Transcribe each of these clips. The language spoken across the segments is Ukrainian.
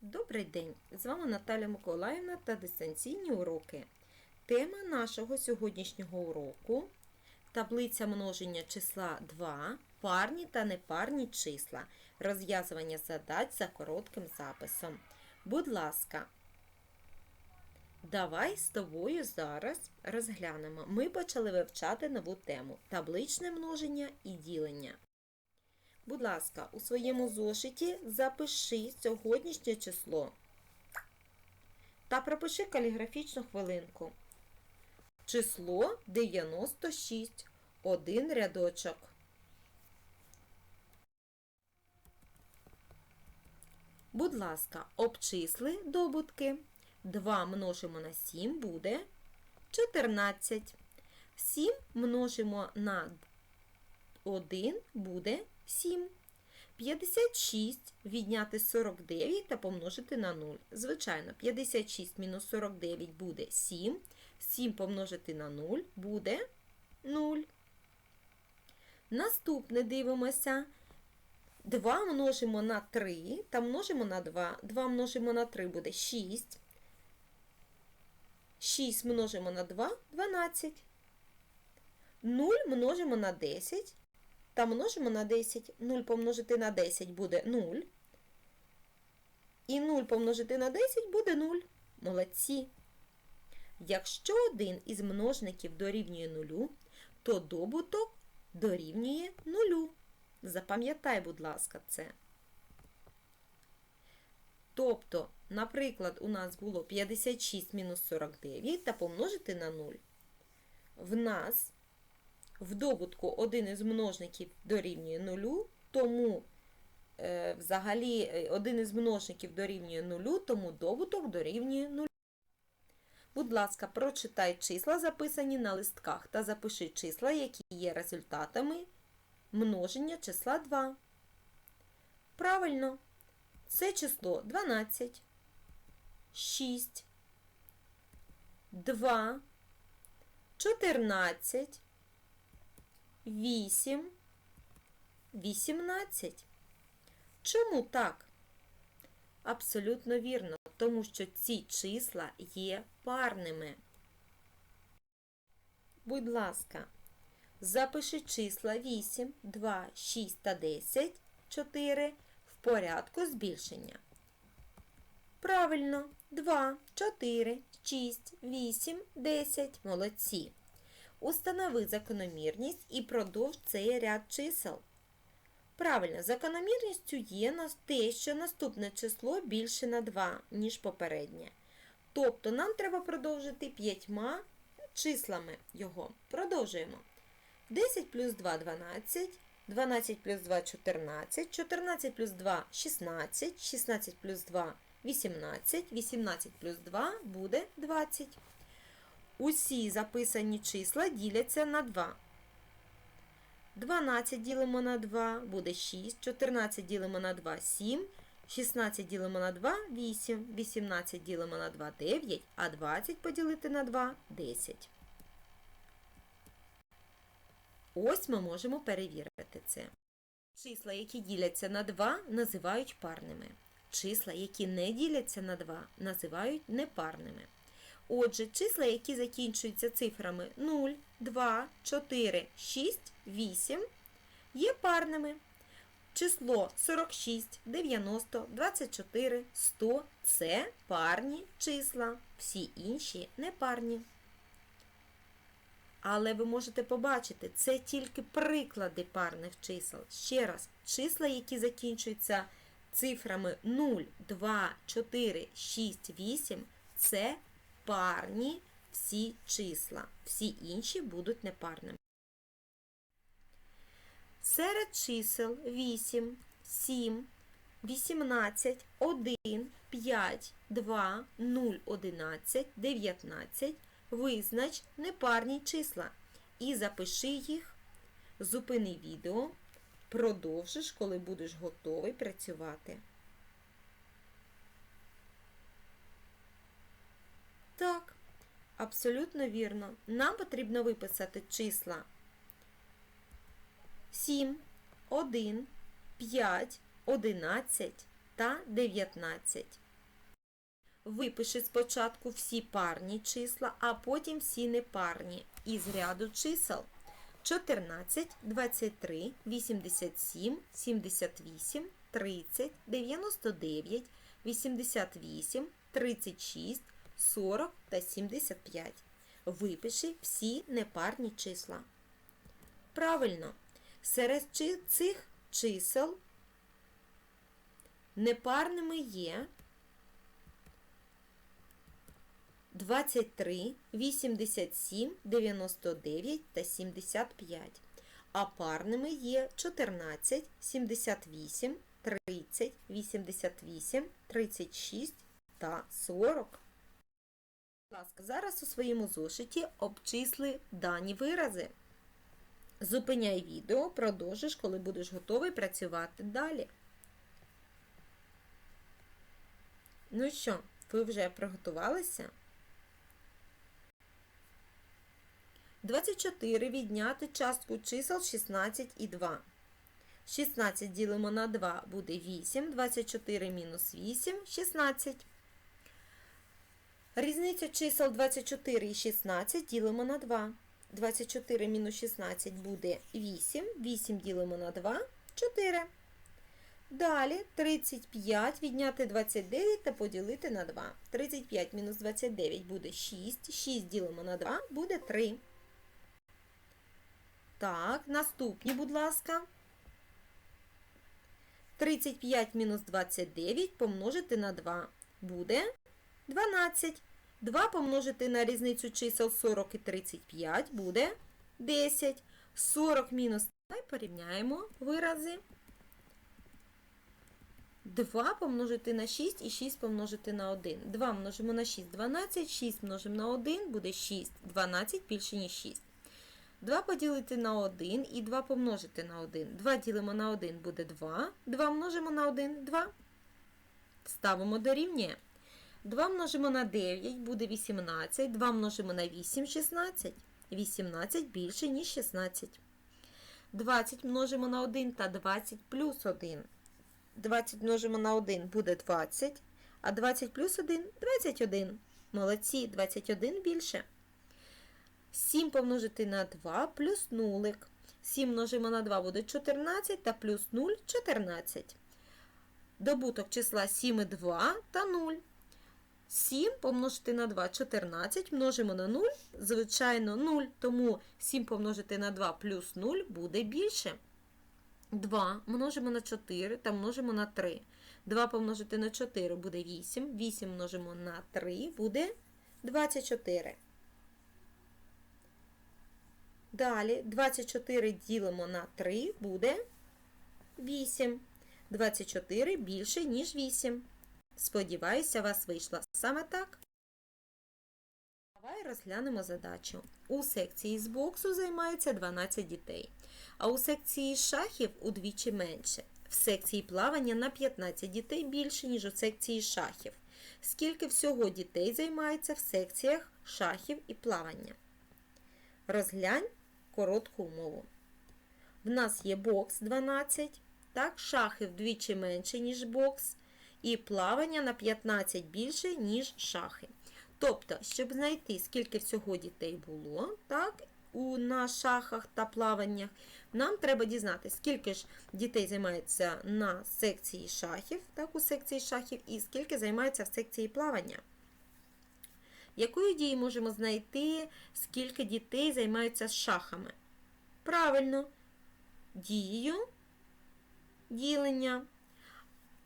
Добрий день! З вами Наталя Миколаївна та дистанційні уроки. Тема нашого сьогоднішнього уроку таблиця множення числа 2, парні та непарні числа, розв'язування задач за коротким записом. Будь ласка, давай з тобою зараз розглянемо. Ми почали вивчати нову тему табличне множення і ділення. Будь ласка, у своєму зошиті запиши сьогоднішнє число та пропиши каліграфічну хвилинку. Число 96. Один рядочок. Будь ласка, обчисли добутки. 2 множимо на 7 буде 14. 7 множимо на 1 буде 7. 56 відняти 49 та помножити на 0. Звичайно, 56 мінус 49 буде 7. 7 помножити на 0 буде 0. Наступне дивимося. 2 множимо на 3 та множимо на 2. 2 множимо на 3 буде 6. 6 множимо на 2 12. 0 множимо на 10 та множимо на 10. 0 помножити на 10 буде 0. І 0 помножити на 10 буде 0. Молодці. Якщо один із множників дорівнює 0, то добуток дорівнює 0. Запам'ятай, будь ласка, це. Тобто, наприклад, у нас було 56 мінус 49 та помножити на 0. В нас в добутку один із множників дорівнює 0, тому е, взагалі е, один із множників дорівнює 0, тому добуток дорівнює 0. Будь ласка, прочитай числа, записані на листках, та запиши числа, які є результатами множення числа 2. Правильно, це число 12, 6, 2, 14, 8, 18. Чому так? Абсолютно вірно, тому що ці числа є парними. Будь ласка, запиши числа 8, 2, 6 та 10, 4 в порядку збільшення. Правильно, 2, 4, 6, 8, 10. Молодці. Установи закономірність і продовж цей ряд чисел. Правильно, закономірністю є те, що наступне число більше на 2, ніж попереднє. Тобто нам треба продовжити п'ятьма числами його. Продовжуємо. 10 плюс 2 12, 12 плюс 2 14, 14 плюс 2 16, 16 плюс 2 18, 18 плюс 2 буде 20. Усі записані числа діляться на 2. 12 ділимо на 2 буде 6, 14 ділимо на 2 7, 16 ділимо на 2 8, 18 ділимо на 2 9, а 20 поділити на 2 10. Ось ми можемо перевірити це. Числа, які діляться на 2, називають парними. Числа, які не діляться на 2, називають непарними. Отже, числа, які закінчуються цифрами 0, 2, 4, 6, 8, є парними. Число 46, 90, 24, 100 це парні числа, всі інші непарні. Але ви можете побачити, це тільки приклади парних чисел. Ще раз, числа, які закінчуються цифрами 0, 2, 4, 6, 8, це парні всі числа. Всі інші будуть непарними. Серед чисел 8, 7, 18, 1, 5, 2, 0, 11, 19 визнач непарні числа і запиши їх, зупини відео, продовжиш, коли будеш готовий працювати. Так, абсолютно вірно. Нам потрібно виписати числа 7, 1, 5, 11 та 19. Випиши спочатку всі парні числа, а потім всі непарні із ряду чисел. 14, 23, 87, 78, 30, 99, 88, 36, 40 та 75. Випиши всі непарні числа. Правильно, серед цих чисел непарними є 23, 87, 99 та 75. А парними є 14, 78, 30, 88, 36 та 40. Будь ласка, зараз у своєму зошиті обчисли дані вирази. Зупиняй відео, продовжиш, коли будеш готовий працювати далі. Ну що, ви вже приготувалися? 24 відняти частку чисел 16 і 2. 16 ділимо на 2 буде 8, 24 мінус 8 – 16. Різниця чисел 24 і 16 ділимо на 2. 24 мінус 16 буде 8, 8 ділимо на 2 – 4. Далі 35 відняти 29 та поділити на 2. 35 мінус 29 буде 6, 6 ділимо на 2 буде 3. Так, наступні, будь ласка. 35 мінус 29 помножити на 2 буде 12. 2 помножити на різницю чисел 40 і 35 буде 10. 40 мінус. Давай порівняємо вирази. 2 помножити на 6 і 6 помножити на 1. 2 множимо на 6 – 12, 6 множимо на 1 буде 6. 12 більше, ніж 6. 2 поділити на 1 і 2 помножити на 1. 2 ділимо на 1 буде 2. 2 множимо на 1 – 2. Ставимо дорівнює. 2 множимо на 9 буде 18. 2 множимо на 8 – 16. 18 більше, ніж 16. 20 множимо на 1 та 20 плюс 1. 20 множимо на 1 буде 20, а 20 плюс 1 – 21. Молодці, 21 більше. 7 помножити на 2 плюс нулик. 7 множимо на 2 буде 14 та плюс 0 – 14. Добуток числа 7 і 2 та 0. 7 помножити на 2 – 14, множимо на 0, звичайно 0, тому 7 помножити на 2 плюс 0 буде більше. 2 множимо на 4 та множимо на 3. 2 помножити на 4 буде 8, 8 множимо на 3 буде 24. Далі 24 ділимо на 3 буде 8. 24 більше, ніж 8. Сподіваюся, вас вийшло саме так. Давай розглянемо задачу. У секції з боксу займається 12 дітей, а у секції шахів удвічі менше. В секції плавання на 15 дітей більше, ніж у секції шахів. Скільки всього дітей займається в секціях шахів і плавання? Розглянь коротку умову. В нас є бокс 12, так, шахи вдвічі менше, ніж бокс, і плавання на 15 більше, ніж шахи. Тобто, щоб знайти, скільки всього дітей було, так, у, на шахах та плаваннях, нам треба дізнати, скільки ж дітей займається на секції шахів, так, у секції шахів, і скільки займається в секції плавання. Якою дією можемо знайти, скільки дітей займаються шахами? Правильно, дією ділення.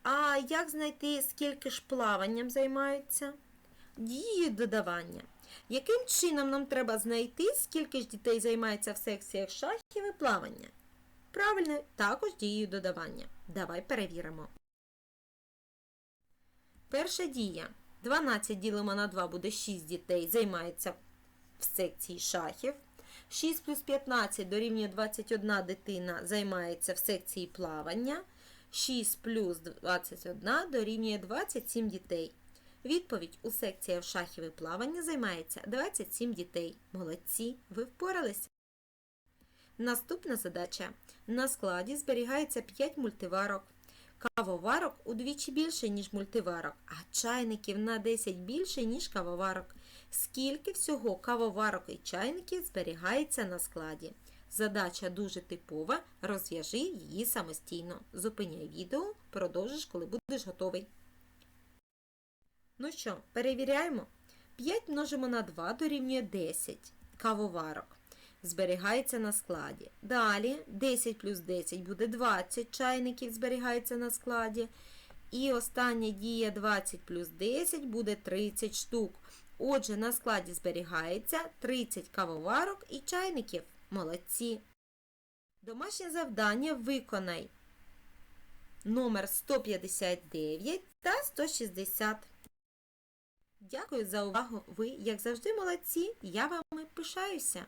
А як знайти, скільки ж плаванням займаються? Дією додавання. Яким чином нам треба знайти, скільки ж дітей займається в секціях шахів і плавання? Правильно, також дією додавання. Давай перевіримо. Перша дія. 12 ділимо на 2 буде 6 дітей, займається в секції шахів. 6 плюс 15 дорівнює 21 дитина займається в секції плавання. 6 плюс 21 дорівнює 27 дітей. Відповідь у секціях шахів і плавання займається 27 дітей. Молодці, ви впоралися. Наступна задача. На складі зберігається 5 мультиварок. Кавоварок удвічі більше, ніж мультиварок, а чайників на 10 більше, ніж кавоварок. Скільки всього кавоварок і чайників зберігається на складі? Задача дуже типова, розв'яжи її самостійно. Зупиняй відео, продовжиш, коли будеш готовий. Ну що, перевіряємо. 5 множимо на 2 дорівнює 10 кавоварок. Зберігається на складі. Далі 10 плюс 10 буде 20 чайників зберігається на складі. І остання дія 20 плюс 10 буде 30 штук. Отже, на складі зберігається 30 кавоварок і чайників. Молодці. Домашнє завдання виконай номер 159 та 160. Дякую за увагу. Ви, як завжди, молодці. Я вами пишаюся.